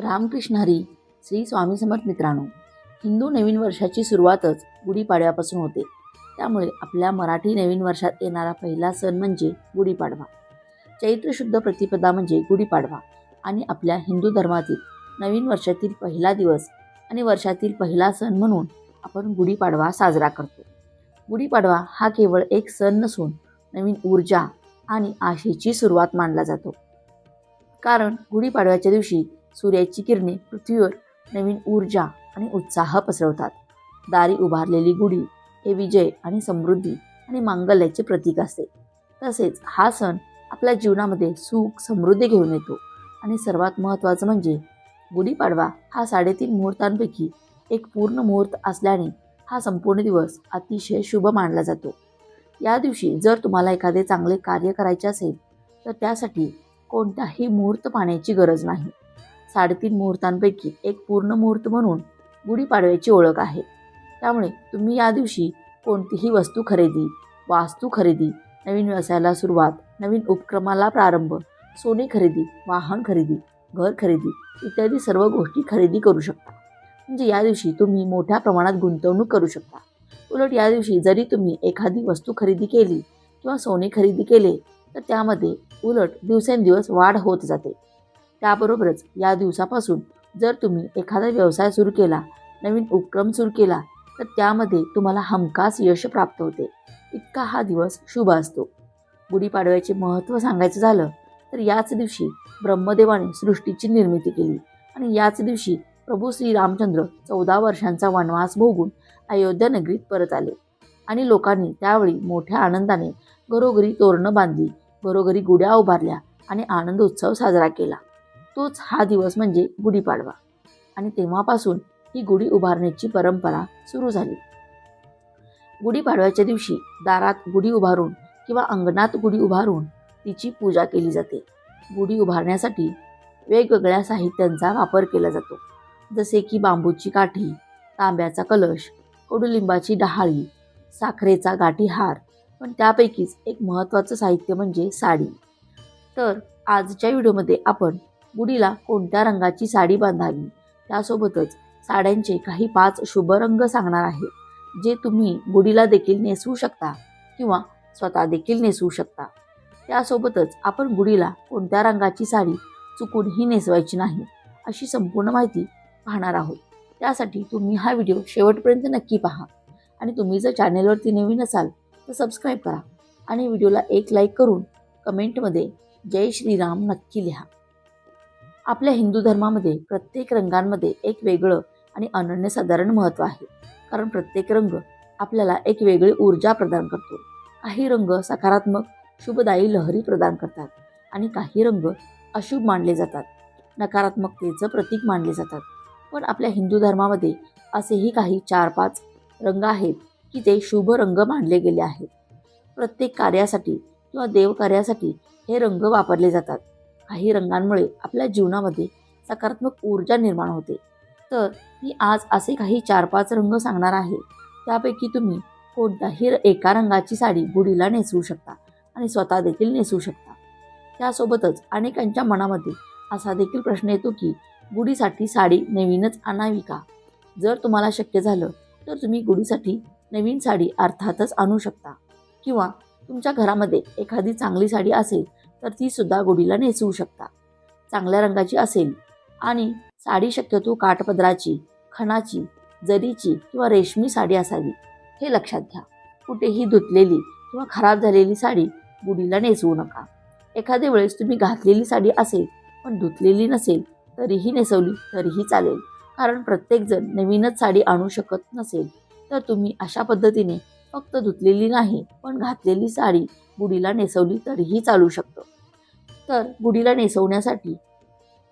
रामकृष्ण हरी श्री स्वामी समर्थ मित्रांनो हिंदू नवीन वर्षाची सुरुवातच गुढीपाडव्यापासून होते. त्यामुळे आपल्या मराठी नवीन वर्षात येणारा पहिला सण म्हणजे गुढीपाडवा. चैत्र शुद्ध प्रतिपदा म्हणजे गुढीपाडवा. आणि आपल्या हिंदू धर्मातील नवीन वर्षातील पहिला दिवस आणि वर्षातील पहिला सण म्हणून आपण गुढीपाडवा साजरा करतो. गुढीपाडवा हा केवळ एक सण नसून नवीन ऊर्जा आणि आशेची सुरुवात मानला जातो. कारण गुढीपाडव्याच्या दिवशी सूर्याची किरणे पृथ्वीवर नवीन ऊर्जा आणि उत्साह पसरवतात. दारी उभारलेली गुढी हे विजय आणि समृद्धी आणि मांगल्याचे प्रतीक असते. तसेच हा सण आपल्या जीवनामध्ये सुख समृद्धी घेऊन येतो. आणि सर्वात महत्त्वाचं म्हणजे गुढीपाडवा हा साडेतीन मुहूर्तांपैकी एक पूर्ण मुहूर्त असल्याने हा संपूर्ण दिवस अतिशय शुभ मानला जातो. या दिवशी जर तुम्हाला एखादे चांगले कार्य करायचे असेल तर त्यासाठी कोणताही मुहूर्त पाण्याची गरज नाही. साडेतीन मुहूर्तांपैकी एक पूर्ण मुहूर्त म्हणून गुढीपाडव्याची ओळख आहे. त्यामुळे तुम्ही या दिवशी कोणतीही वस्तू खरेदी वास्तू खरेदी नवीन व्यवसायाला सुरुवात नवीन उपक्रमाला प्रारंभ सोने खरेदी वाहन खरेदी घर खरेदी इत्यादी सर्व गोष्टी खरेदी करू शकता. म्हणजे या दिवशी तुम्ही मोठ्या प्रमाणात गुंतवणूक करू शकता. उलट या दिवशी जरी तुम्ही एखादी वस्तू खरेदी केली किंवा सोने खरेदी केले तर त्यामध्ये उलट दिवसेंदिवस वाढ होत जाते. त्याबरोबरच या दिवसापासून जर तुम्ही एखादा व्यवसाय सुरू केला नवीन उपक्रम सुरू केला तर त्यामध्ये तुम्हाला हमखास यश प्राप्त होते. इतका हा दिवस शुभ असतो. गुढीपाडव्याचे महत्त्व सांगायचं झालं तर याच दिवशी ब्रह्मदेवाने सृष्टीची निर्मिती केली आणि याच दिवशी प्रभू श्रीरामचंद्र चौदा वर्षांचा वनवास भोगून अयोध्या नगरीत परत आले आणि लोकांनी त्यावेळी मोठ्या आनंदाने घरोघरी तोरणं बांधली घरोघरी गुड्या उभारल्या आणि आनंद उत्सव साजरा केला. तोच हा दिवस म्हणजे गुढीपाडवा. आणि तेव्हापासून ही गुढी उभारण्याची परंपरा सुरू झाली. गुढीपाडव्याच्या दिवशी दारात गुढी उभारून किंवा अंगणात गुढी उभारून तिची पूजा केली जाते. गुढी उभारण्यासाठी वेगवेगळ्या साहित्यांचा वापर केला जातो. जसे की बांबूची काठी तांब्याचा कलश कडुलिंबाची डहाळी साखरेचा गाठीहार पण त्यापैकीच एक महत्त्वाचं साहित्य म्हणजे साडी. तर आजच्या व्हिडिओमध्ये आपण गुढीला कोणत्या रंगाची साडी बांधावी? त्यासोबतच साड्यांचे काही पाच शुभ रंग सांगणार आहे जे तुम्ही गुढीला देखील नेसवू शकता किंवा स्वतः देखील नेसवू शकता. त्यासोबतच आपण गुढीला कोणत्या रंगाची साडी चुकूनही नेसवायची नाही अशी संपूर्ण माहिती पाहणार आहोत. त्यासाठी तुम्ही हा व्हिडिओ शेवटपर्यंत नक्की पहा आणि तुम्ही जर चॅनेलवरती नवीन असाल तर सबस्क्राईब करा आणि व्हिडिओला एक लाईक करून कमेंटमध्ये जय श्रीराम नक्की लिहा. आपल्या हिंदू धर्मामध्ये प्रत्येक रंगांमध्ये एक वेगळं आणि अनन्यसाधारण महत्त्व आहे. कारण प्रत्येक रंग आपल्याला एक वेगळी ऊर्जा प्रदान करतो. काही रंग सकारात्मक शुभदायी लहरी प्रदान करतात आणि काही रंग अशुभ मानले जातात. नकारात्मकतेचं प्रतीक मानले जातात. पण आपल्या हिंदू धर्मामध्ये असेही काही चार पाच रंग आहेत की ते शुभ रंग मानले गेले आहेत. प्रत्येक कार्यासाठी किंवा देवकार्यासाठी हे रंग वापरले जातात. काही रंगांमुळे आपल्या जीवनामध्ये सकारात्मक ऊर्जा निर्माण होते. तर मी आज असे काही चार पाच रंग सांगणार आहे. त्यापैकी तुम्ही कोणत्याही एका रंगाची साडी गुढीला नेसवू शकता आणि स्वतः देखील नेसवू शकता. त्यासोबतच अनेकांच्या मनामध्ये असा देखील प्रश्न येतो की गुढीसाठी साडी नवीनच आणावी का? जर तुम्हाला शक्य झालं तर तुम्ही गुढीसाठी नवीन साडी अर्थातच आणू शकता. किंवा तुमच्या घरामध्ये एखादी चांगली साडी असेल तर ती सुद्धा गुढीला नेसवू शकता. चांगल्या रंगाची असेल आणि साडी शक्यतो काठपदराची खणाची जरीची किंवा रेशमी साडी असावी हे लक्षात घ्या. कुठेही धुतलेली किंवा खराब झालेली साडी गुडीला नेसवू नका. एखाद्या वेळेस तुम्ही घातलेली साडी असेल पण धुतलेली नसेल तरीही नेसवली तरीही चालेल. कारण प्रत्येकजण नवीनच साडी आणू शकत नसेल तर तुम्ही अशा पद्धतीने फक्त धुतलेली नाही पण घातलेली साडी गुडीला नेसवली तरीही चालू शकतं. तर गुढीला नेसवण्यासाठी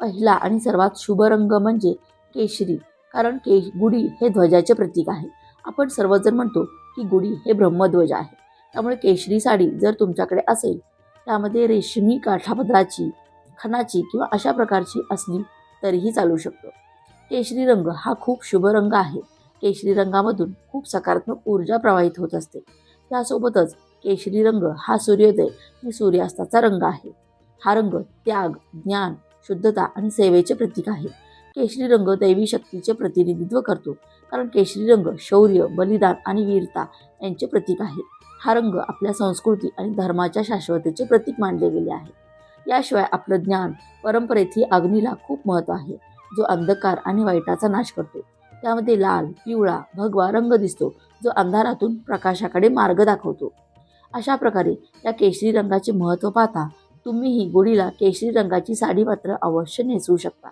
पहिला आणि सर्वात शुभ रंग म्हणजे केशरी कारण के गुढी हे ध्वजाचे प्रतीक आहे. आपण सर्वजण म्हणतो की गुढी हे ब्रह्मध्वज आहे. त्यामुळे केशरी साडी जर तुमच्याकडे असेल त्यामध्ये रेशमी काठापदराची खणाची किंवा अशा प्रकारची असली तरीही चालू शकतो. केशरी रंग हा खूप शुभ रंग आहे. केशरी रंगामधून खूप सकारात्मक ऊर्जा प्रवाहित होत असते. त्यासोबतच केशरी रंग हा सूर्योदय आणि सूर्यास्ताचा रंग आहे. हा रंग त्याग ज्ञान शुद्धता आणि सेवेचे प्रतीक आहे. केशरी रंग दैवी शक्तीचे प्रतिनिधित्व करतो. कारण केशरी रंग शौर्य बलिदान आणि वीरता यांचे प्रतीक आहे. हा रंग आपल्या संस्कृती आणि धर्माच्या शाश्वतेचे प्रतीक मानले गेले आहे. याशिवाय आपलं ज्ञान परंपरेत ही अग्नीला खूप महत्त्व आहे. जो अंधकार आणि वाईटाचा नाश करतो. त्यामध्ये लाल पिवळा भगवा रंग दिसतो जो अंधारातून प्रकाशाकडे मार्ग दाखवतो. अशा प्रकारे या केशरी रंगाचे महत्त्व पाहता तुम्ही ही गुढीला केशरी रंगाची साडी मात्र अवश्य नेसवू शकता.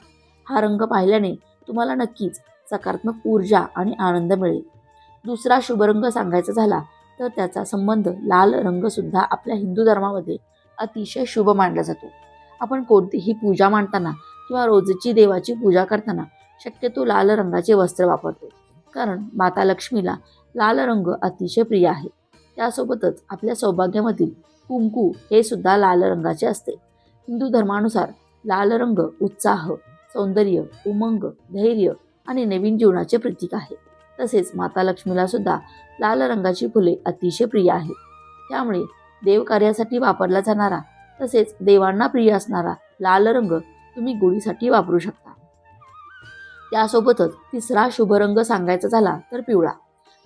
हा रंग पाहिल्याने तुम्हाला नक्कीच सकारात्मक ऊर्जा आणि आनंद मिळेल. दुसरा शुभ रंग सांगायचा झाला तर त्याचा संबंध लाल रंगसुद्धा आपल्या हिंदू धर्मामध्ये अतिशय शुभ मानला जातो. आपण कोणतीही पूजा मांडताना किंवा रोजची देवाची पूजा करताना शक्यतो लाल रंगाचे वस्त्र वापरतो. कारण माता लक्ष्मीला लाल रंग अतिशय प्रिय आहे. त्यासोबतच आपल्या सौभाग्यामधील कुंकू हे सुद्धा लाल रंगाचे असते. हिंदू धर्मानुसार लाल रंग उत्साह सौंदर्य उमंग धैर्य आणि नवीन जीवनाचे प्रतीक आहे. तसेच माता लक्ष्मीला सुद्धा लाल रंगाची फुले अतिशय प्रिय आहेत. त्यामुळे देवकार्यासाठी वापरला जाणारा तसेच देवांना प्रिय असणारा लाल रंग तुम्ही गुढीसाठी वापरू शकता. त्यासोबतच तिसरा शुभ रंग सांगायचा झाला तर पिवळा.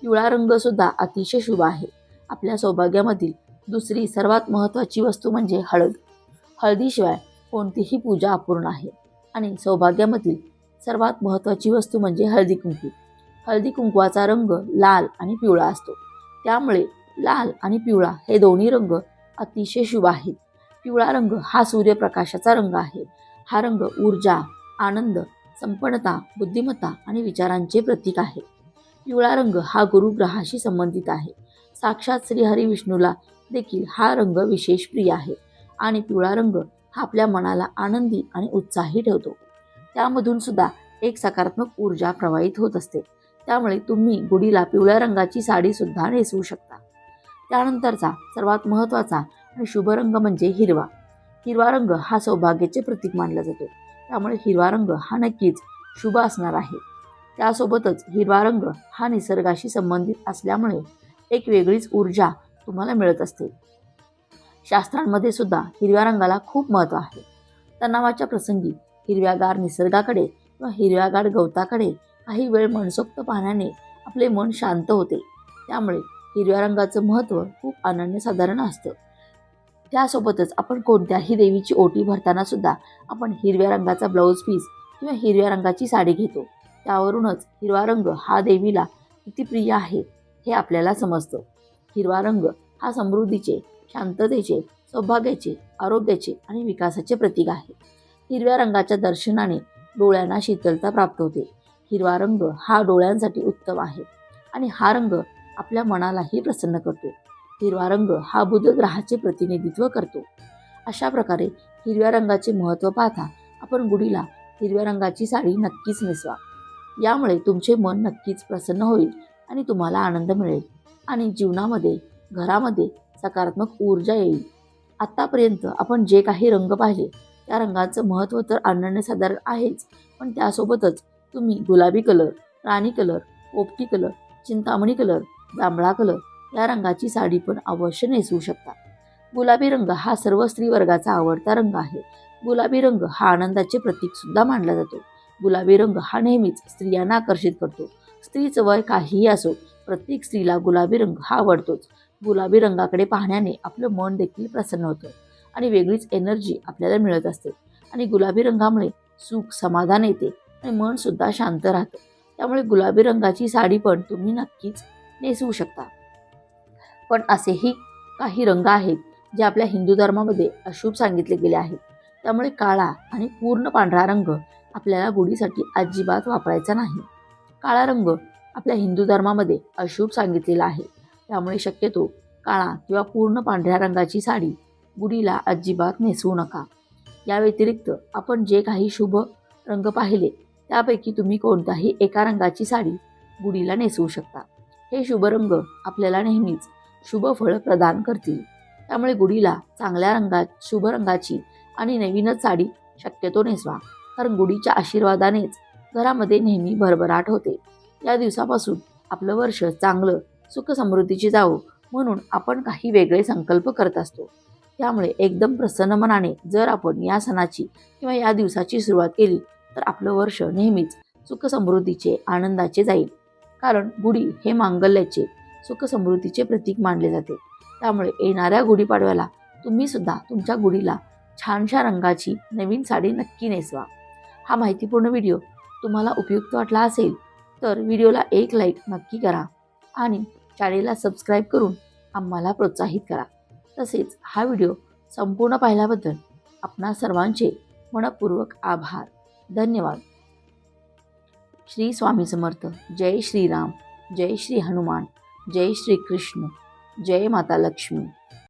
पिवळा रंग सुद्धा अतिशय शुभ आहे. आपल्या सौभाग्यामधील दुसरी सर्वात महत्त्वाची वस्तू म्हणजे हळद. हळदीशिवाय कोणतीही पूजा अपूर्ण आहे. आणि सौभाग्यामधील सर्वात महत्त्वाची वस्तू म्हणजे हळदी कुंकू. हळदी कुंकवाचा रंग लाल आणि पिवळा असतो. त्यामुळे लाल आणि पिवळा हे दोन्ही रंग अतिशय शुभ आहेत. पिवळा रंग हा सूर्यप्रकाशाचा रंग आहे. हा रंग ऊर्जा आनंद संपन्नता बुद्धिमत्ता आणि विचारांचे प्रतीक आहे. पिवळा रंग हा गुरुग्रहाशी संबंधित आहे. साक्षात श्री हरी विष्णूला देखील हा रंग विशेष प्रिय आहे आणि पिवळा रंग हा आपल्या मनाला आनंदी आणि उत्साही ठेवतो. त्यामधून सुद्धा एक सकारात्मक ऊर्जा प्रवाहित होत असते. त्यामुळे तुम्ही गुढीला पिवळ्या रंगाची साडीसुद्धा नेसवू शकता. त्यानंतरचा सर्वात महत्त्वाचा आणि शुभ रंग म्हणजे हिरवा. हिरवा रंग हा सौभाग्याचे प्रतीक मानला जातो. त्यामुळे हिरवा रंग हा नक्कीच शुभ असणार आहे. त्यासोबतच हिरवा रंग हा निसर्गाशी संबंधित असल्यामुळे एक वेगळीच ऊर्जा तुम्हाला मिळत असते शास्त्रांमध्ये सुद्धा हिरव्या रंगाला खूप महत्त्व आहे. तणावाच्या प्रसंगी हिरव्यागार निसर्गाकडे किंवा हिरव्यागार गवताकडे काही वेळ मनसोक्त पाहण्याने आपले मन शांत होते. त्यामुळे हिरव्या रंगाचं महत्त्व खूप अनन्यसाधारण असतं. त्यासोबतच आपण कोणत्याही देवीची ओटी भरताना सुद्धा आपण हिरव्या रंगाचा ब्लाऊज पीस किंवा हिरव्या रंगाची साडी घेतो. त्यावरूनच हिरवा रंग हा देवीला किती प्रिय आहे हे आपल्याला समजतं. हिरवा रंग. हा समृद्धीचे शांततेचे सौभाग्याचे आरोग्याचे आणि विकासाचे प्रतीक आहे. हिरव्या रंगाच्या दर्शनाने डोळ्यांना शीतलता प्राप्त होते. हिरवा रंग हा डोळ्यांसाठी उत्तम आहे आणि हा रंग आपल्या मनालाही प्रसन्न करतो. हिरवा रंग हा बुधग्रहाचे प्रतिनिधित्व करतो. अशा प्रकारे हिरव्या रंगाचे महत्त्व पाहता आपण गुढीला हिरव्या रंगाची साडी नक्कीच नेसवा. यामुळे तुमचे मन नक्कीच प्रसन्न होईल आणि तुम्हाला आनंद मिळेल. आणि जीवनामध्ये घरामध्ये सकारात्मक ऊर्जा येईल. आत्तापर्यंत आपण जे काही रंग पाहिले त्या रंगाचं महत्त्व तर अनन्यसाधारण आहेच पण त्यासोबतच तुम्ही गुलाबी कलर राणी कलर पोपटी कलर चिंतामणी कलर जांभळा कलर या रंगाची साडी पण अवश्य नेसवू शकता. गुलाबी रंग हा सर्व स्त्री वर्गाचा आवडता रंग आहे. गुलाबी रंग हा आनंदाचे प्रतीकसुद्धा मानला जातो. गुलाबी रंग हा नेहमीच स्त्रियांना आकर्षित करतो. स्त्रीचं वय काहीही असो प्रत्येक स्त्रीला गुलाबी रंग हा आवडतोच. गुलाबी रंगाकडे पाहण्याने आपलं मन देखील प्रसन्न होतं आणि वेगळीच एनर्जी आपल्याला मिळत असते. आणि गुलाबी रंगामुळे सुख समाधान येते आणि मनसुद्धा शांत राहतं. त्यामुळे गुलाबी रंगाची साडी पण तुम्ही नक्कीच नेसवू शकता. पण असेही काही रंग आहेत जे आपल्या हिंदू धर्मामध्ये अशुभ सांगितले गेले आहेत. त्यामुळे काळा आणि पूर्ण पांढरा रंग आपल्याला गुढीसाठी अजिबात वापरायचा नाही. काळा रंग आपल्या हिंदू धर्मामध्ये अशुभ सांगितलेला आहे. त्यामुळे शक्यतो काळा किंवा पूर्ण पांढऱ्या रंगाची साडी गुढीला अजिबात नेसवू नका. या व्यतिरिक्त आपण जे काही शुभ रंग पाहिले त्यापैकी तुम्ही कोणत्याही एका रंगाची साडी गुढीला नेसवू शकता. हे शुभ रंग आपल्याला नेहमीच शुभ फळं प्रदान करतील. त्यामुळे गुढीला चांगल्या रंगात शुभ रंगाची आणि नवीनच साडी शक्यतो नेसवा कारण गुढीच्या आशीर्वादानेच घरामध्ये नेहमी भरभराट होते. या दिवसापासून आपलं वर्ष चांगलं सुख जावं म्हणून आपण काही वेगळे संकल्प करत असतो. त्यामुळे एकदम प्रसन्न मनाने जर आपण या सणाची किंवा या दिवसाची सुरुवात केली तर आपलं वर्ष नेहमीच सुख समृद्धीचे आनंदाचे जाईल. कारण गुढी हे मांगल्याचे सुख समृद्धीचे प्रतीक मानले जाते. त्यामुळे येणाऱ्या गुढीपाडव्याला तुम्ही सुद्धा तुमच्या गुढीला छानशा रंगाची नवीन साडी नक्की नेसवा. हा माहितीपूर्ण व्हिडिओ तुम्हाला उपयुक्त वाटला असेल तर व्हिडिओला एक लाईक नक्की करा आणि चॅनेलला सबस्क्राईब करून आम्हाला प्रोत्साहित करा. तसेच हा व्हिडिओ संपूर्ण पाहिल्याबद्दल आपणा सर्वांचे मनपूर्वक आभार. धन्यवाद. श्री स्वामी समर्थ. जय श्रीराम. जय श्री हनुमान. जय श्री कृष्ण. जय माता लक्ष्मी.